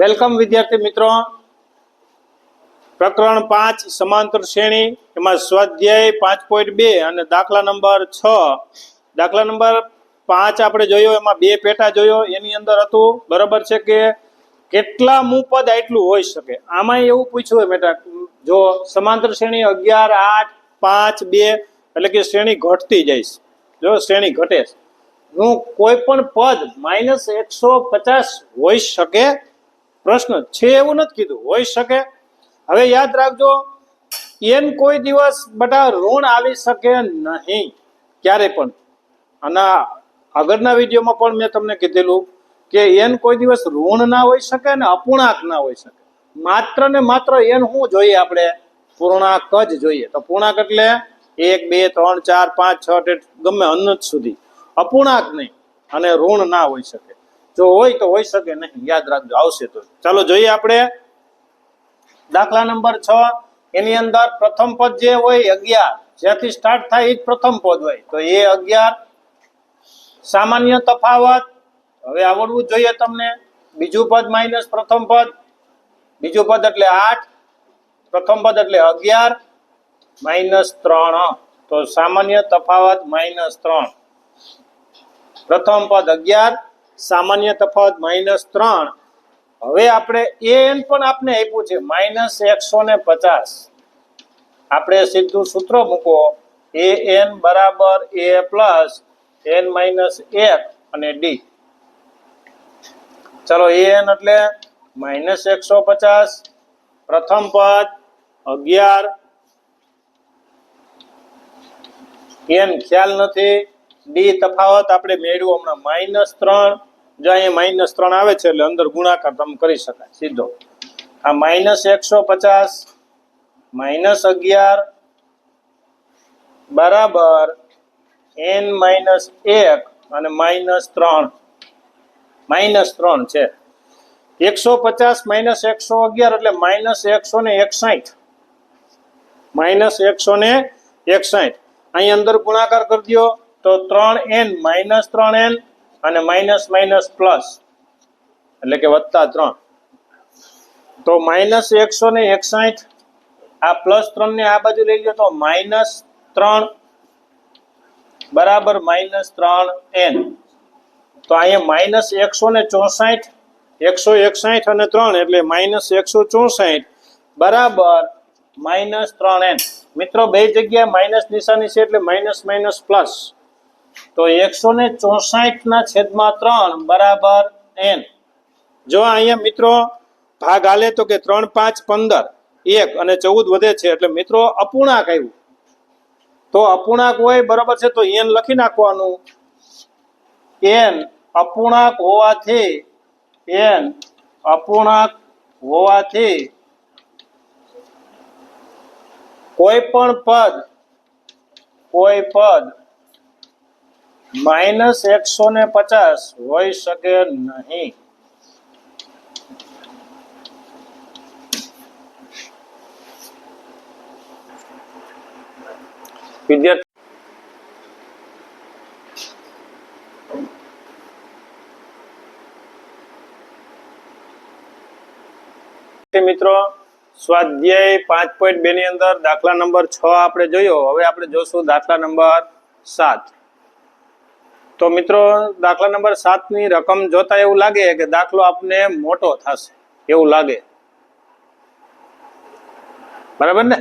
Welcome વિદ્યાર્થી મિત્રો. પ્રકરણ પાંચ, સમાંતર શ્રેણી, એમાં સ્વાધ્યાય પાંચ પોઈન્ટ બે અને દાખલા નંબર છ. દાખલા નંબર પાંચ આપણે જોયો, એમાં બે પેટા જોયો, એની અંદર હતું, બરાબર છે કે કેટલા મુપદ આટલું હોઈ શકે? આમાં એવું પૂછ્યું હોય બેટા, જો સમાંતર શ્રેણી અગિયાર, આઠ, પાંચ, બે, એટલે કે શ્રેણી ઘટતી છે. જો શ્રેણી ઘટે હું કોઈ પણ પદ માઇનસ એકસો પચાસ હોઈ શકે પ્રશ્ન છે એવું નથી કીધું. હોઈ શકે. હવે યાદ રાખજો, એન કોઈ દિવસ બટા ઋણ આવી શકે નહીં, ક્યારે પણ. અને આગળના વિડીયોમાં પણ મેં તમને કીધેલું કે એન કોઈ દિવસ ઋણ ના હોઈ શકે ને અપૂર્ણાંક ના હોઈ શકે. માત્ર ને માત્ર એન શું જોઈએ આપણે? પૂર્ણાંક જ જોઈએ. તો પૂર્ણાંક એટલે એક, બે, ત્રણ, ચાર, પાંચ, છ ગમે અનંત સુધી. અપૂર્ણાંક નહીં, અને ઋણ ના હોઈ શકે. જો હોય તો હોઈ શકે નહીં. યાદ રાખજો, આવશે તો. ચાલો જોઈએ આપણે. દાખલા નંબર છ. એની અંદર પ્રથમ પદ જે હોય અગિયાર. જ્યાંથી સ્ટાર્ટ થાય એ જ પ્રથમ પદ હોય. તો એ અગિયાર. સામાન્ય તફાવત. હવે આવડવું જોઈએ તમને. બીજું પદ માઇનસ પ્રથમ પદ. બીજું પદ એટલે આઠ. પ્રથમ પદ એટલે અગિયાર. માઇનસ ત્રણ. તો સામાન્ય તફાવત માઇનસ ત્રણ. પ્રથમ પદ અગિયાર. સામાન્ય તફાવત માઇનસ ત્રણ. હવે આપણે એ એન પણ આપને આપ્યું છે, માઇનસ એકસો ને પચાસ. આપણે સીધું સૂત્ર મૂકો, એ એન બરાબર એ પ્લસ એન માઇનસ એક અને ડી. ચલો, એ એન એટલે માઇનસ એકસો પચાસ. પ્રથમ પદ અગિયાર. એન ખ્યાલ નથી. ડી તફાવત આપણે મેળવ્યું હમણાં માઇનસ ત્રણ. જો અહીંયા માઇનસ ત્રણ આવે છે એટલે અંદર ગુણાકાર તમે કરી શકાય, સીધો. આ માઇનસ એકસો પચાસ, માઇનસ અગિયાર, બરાબર એન માઇનસ એક અને માઇનસ ત્રણ. માઇનસ ત્રણ છે. એકસો પચાસ માઇનસ એકસો અગિયાર એટલે માઇનસ એકસો ને એકસાઠ. માઇનસ એકસો ને એકસાઠ. અહીં અંદર ગુણાકાર કરી દો તો ત્રણ એન માઇનસ ત્રણ એન અને માઇનસ માઇનસ પ્લસ. એટલે કે વત્તા ત્રણ. તો માઇનસ એકસો ને એકસાઠ, આ પ્લસ ત્રણ ને આ બાજુ લઈ લો તો માઇનસ ત્રણ બરાબર માઇનસ ત્રણ એન. તો અહીંયા માઇનસ એકસો ને ચોસાઠ, એકસો એકસાઠ અને ત્રણ એટલે માઇનસ એકસો ચોસાઠ બરાબર માઇનસ ત્રણ એન. મિત્રો, બે જગ્યાએ માઇનસ નિશાની છે એટલે માઇનસ માઇનસ પ્લસ. તો એકસો ને ચોસાઠ ના છેદમાં ત્રણ બરાબર એન. જો અહીંયા મિત્રો ભાગ હાલે તો કે ત્રણ, પાંચ, પંદર, એક અને ચૌદ વધે છે એટલે મિત્રો અપૂર્ણાંક આવ્યું. તો અપૂર્ણાંક હોય બરાબર છે તો એન લખી નાખવાનું. એન અપૂર્ણાંક હોવાથી, એન અપૂર્ણાંક હોવાથી કોઈ પણ પદ, કોઈ પદ માઇનસ એકસો ને પચાસ હોઈ શકે નહીં. વિદ્યાર્થી મિત્રો, સ્વાધ્યાય પાંચ પોઈન્ટ બે ની અંદર દાખલા નંબર છ આપણે જોયો. હવે આપણે જોશું દાખલા નંબર સાત. તો મિત્રો, દાખલા નંબર સાતની રકમ જોતા એવું લાગે કે દાખલો આપને મોટો થશે. એવું લાગે. બરાબર ને?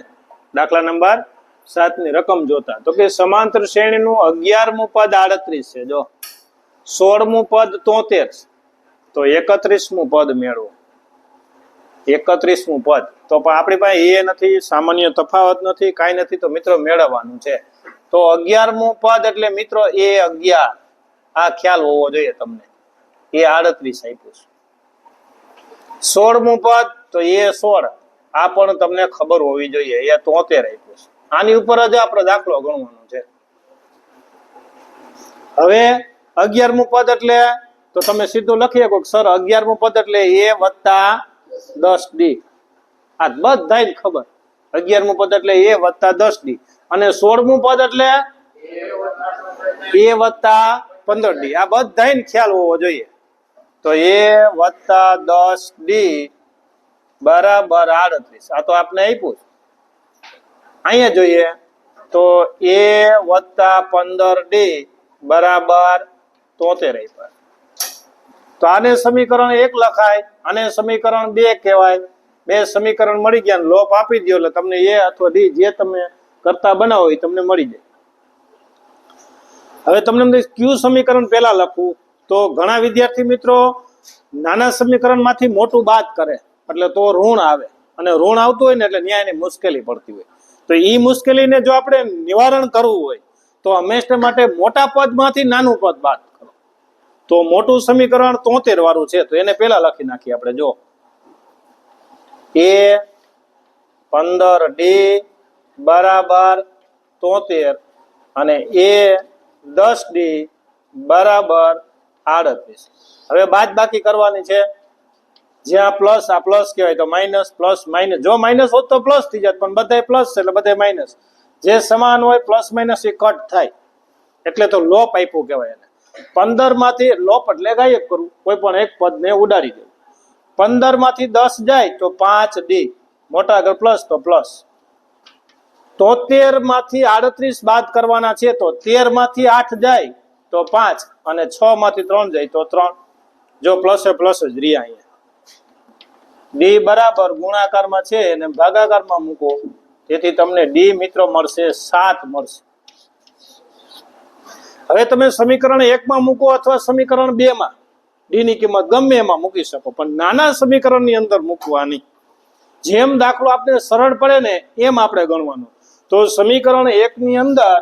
દાખલા નંબર સાતની રકમ જોતા. તો કે સમાંતર શ્રેણીનું અગિયારમું પદ આડત્રીસ છે. જો, સોળમું પદ તોતેર તો એકત્રીસમું પદ મેળવો. એકત્રીસમું પદ. તો પણ આપણી પાસે એ નથી, સામાન્ય તફાવત નથી, કાંઈ નથી, તો મિત્રો મેળવવાનું છે. તો અગિયારમું પદ એટલે મિત્રો એ અગિયાર. આ ખ્યાલ હોવો જોઈએ તમને. એ આડત્રીસ આપ્યું છે. સોળમું પદ તો એ સોળ, આ પણ તમને ખબર હોવી જોઈએ, એ તોતેર આપ્યું છે. આની ઉપર જ આપણે દાખલો ગણવાનો છે. હવે અગિયારમું પદ એટલે, તો તમે સીધું લખી શકો સર અગિયારમું પદ એટલે એ વત્તા દસ ડી. આ બધા ખબર. અગિયારમું પદ એટલે એ વત્તા દસ ડી. અને સોળમું પદ એટલે? એ વત્તા પંદર ડી આ બધાને ખ્યાલ હોવો જોઈએ. તો એ વત્તા દસ ડી બરાબર આડત્રીસ. આ તો આપને આપ્યું અહીંયા જોઈએ તો એ વત્તા પંદર ડી બરાબર તોતેર આપ્યા. તો આને સમીકરણ એક લખાય, આને સમીકરણ બે કહેવાય. બે સમીકરણ મળી ગયા લોપ આપી દો એટલે તમને એ અથવા ડી જે તમે કરતા બનાવો એ તમને મળી જાય. હવે તમને કયું સમીકરણ પહેલા લખવું? તો ઘણા વિદ્યાર્થી મિત્રો નાના સમીકરણમાંથી મોટું બાદ કરે, એટલે તો ઋણ આવે. અને ઋણ આવતું હોય ને, એટલે ન્યાયની મુશ્કેલી પડતી હોય. તો એ મુશ્કેલીને જો આપણે નિવારણ કરવું હોય, તો હંમેશા માટે મોટા પદમાંથી નાનું પદ બાદ કરો. તો મોટું સમીકરણ તોતેર વાળું છે, તો એને પેલા લખી નાખીએ આપણે, જો. એ પંદર ડી બરાબર તોતેર અને એ દસ ડી બરાબર આડત્રીસ. હવે બાદ બાકી કરવાની છે, જ્યાં પ્લસ આ પ્લસ કહેવાય તો માઇનસ પ્લસ માઇનસ જો માઇનસ હોત તો પ્લસ થઈ જાત, પણ બધાય પ્લસ છે એટલે બધા માઇનસ જે સમાન હોય પ્લસ માઇનસ એ કટ થાય. એટલે તો લોપ આપ્યું કહેવાય એને. પંદરમાંથી લોપ એટલે ગાયબ કરવું કોઈ પણ એક પદને ઉડાડી દેવું. પંદરમાંથી દસ જાય તો પાંચ ડી. મોટા આગળ પ્લસ તો પ્લસ તોતેરમાંથી આડત્રીસ બાદ કરવાના છે, તો તેરમાંથી આઠ જાય, તો પાંચ, અને છ માંથી ત્રણ જાય, તો ત્રણ. જો પ્લસ એ પ્લસ જ રહ્યા અહીંયા. ડી બરાબર ગુણાકારમાં છે અને ભાગાકારમાં મૂકો. તેથી તમને ડી મિત્રો મળશે, સાત મળશે. હવે તમે સમીકરણ એકમાં મૂકો અથવા સમીકરણ બે માં ડી ની કિંમત ગમે એમાં મૂકી શકો, પણ નાના સમીકરણની અંદર મૂકવાની. જેમ દાખલો આપણે સરળ પડે ને, એમ આપણે ગણવાનું. તો સમીકરણ એક ની અંદર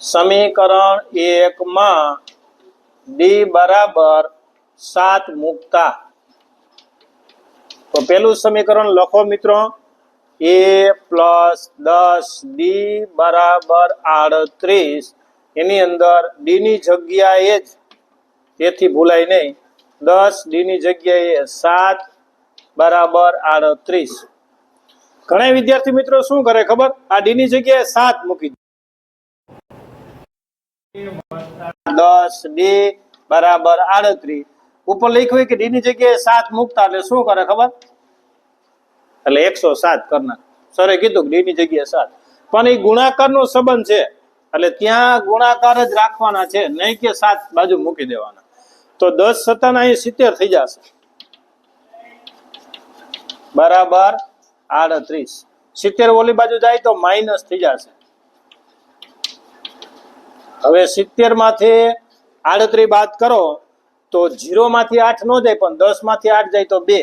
સમીકરણ એકમાં ડી બરાબર સાત મૂકતા. તો પેલું સમીકરણ લખો મિત્રો. એ પ્લસ દસ ડી બરાબર આડત્રીસ. એની અંદર ડી ની જગ્યાએ જ, તેથી ભૂલાય નહીં, દસ ડી ની જગ્યાએ સાત બરાબર આડત્રીસ. ઘણા વિદ્યાર્થી મિત્રો શું કરે ખબર? આ ડી ની જગ્યાએ સાત મૂકી દસ ડી બરાબર, આડત્રીસ. ઉપર લખ્યું કે ડી ની જગ્યાએ સાત મૂકતા એટલે શું કરે ખબર? એટલે એકસો સાત કરનાર. સરે કીધું ડી ની જગ્યાએ સાત. પણ એ ગુણાકાર નો સંબંધ છે. એટલે ત્યાં ગુણાકાર જ રાખવાના છે. નહીં કે સાત બાજુ મૂકી દેવાના. તો દસ સત્તાના અહીં સિત્તેર થઈ જશે. બરાબર. આડત્રીસ. સિત્તેર ઓલી બાજુ જાય તો માઇનસ થઈ જશે. હવે સિત્તેરમાંથી આડત્રીસ બાદ કરો તો જીરો માંથી આઠ ન જાય, પણ દસમાંથી આઠ જાય તો બે.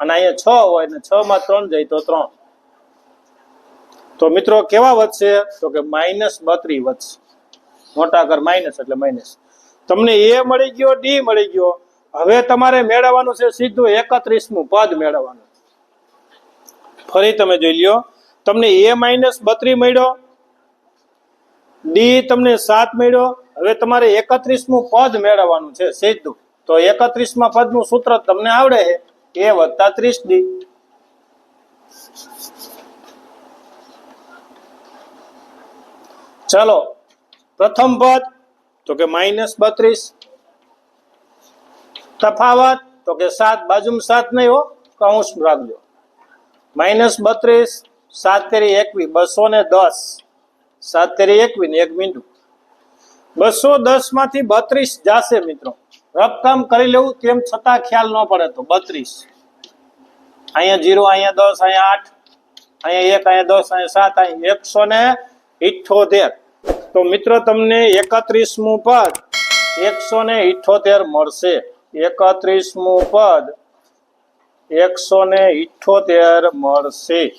અને અહીંયા છ હોય ને છ માં ત્રણ જાય તો ત્રણ. તો મિત્રો કેવા વધશે? તો કે માઇનસ બત્રી વધશે. મોટા કર માઇનસ એટલે માઇનસ તમને એ મળી ગયો, ડી મળી ગયો. હવે તમારે મેળવવાનું છે સીધું એકત્રીસમું પદ મેળવવાનું. ફરી તમે જોઈ લ્યો. તમને એ માઇનસ બત્રી મળ્યો, ડી તમને સાત મળ્યો. હવે તમારે એકત્રીસમું પદ મેળવવાનું છે સીધું. તો એકત્રીસમાં પદનું સૂત્ર તમને આવડે છે? એ વત્તા ત્રીસ ડી. ચાલો, પ્રથમ પદ, તો કે માઇનસ બત્રીસ. તફાવત, તો કે સાત, બાજુમાં સાત નહીં હો કૌંસ રાખજો માઇનસ બત્રીસ, સાત તેરી એકવી, બસો ને દસ. સાત તેરી એકવી ને એક મીંડું. બસો દસમાંથી બત્રીસ જાશે મિત્રો. રફકામ કરી લેવું તેમ છતાં ખ્યાલ ન પડે તો બત્રીસ. અહીંયા જીરો, અહીંયા દસ, અહીંયા આઠ, અહીંયા એક, અહીંયા દસ, અહીંયા સાત, અહીંયા એકસો ને ઇઠોતેર તો મિત્રો તમને એકત્રીસમું પદ એકસો ને ઇઠોતેર મળશે. એકત્રીસમું પદ એકસો ને મળશે.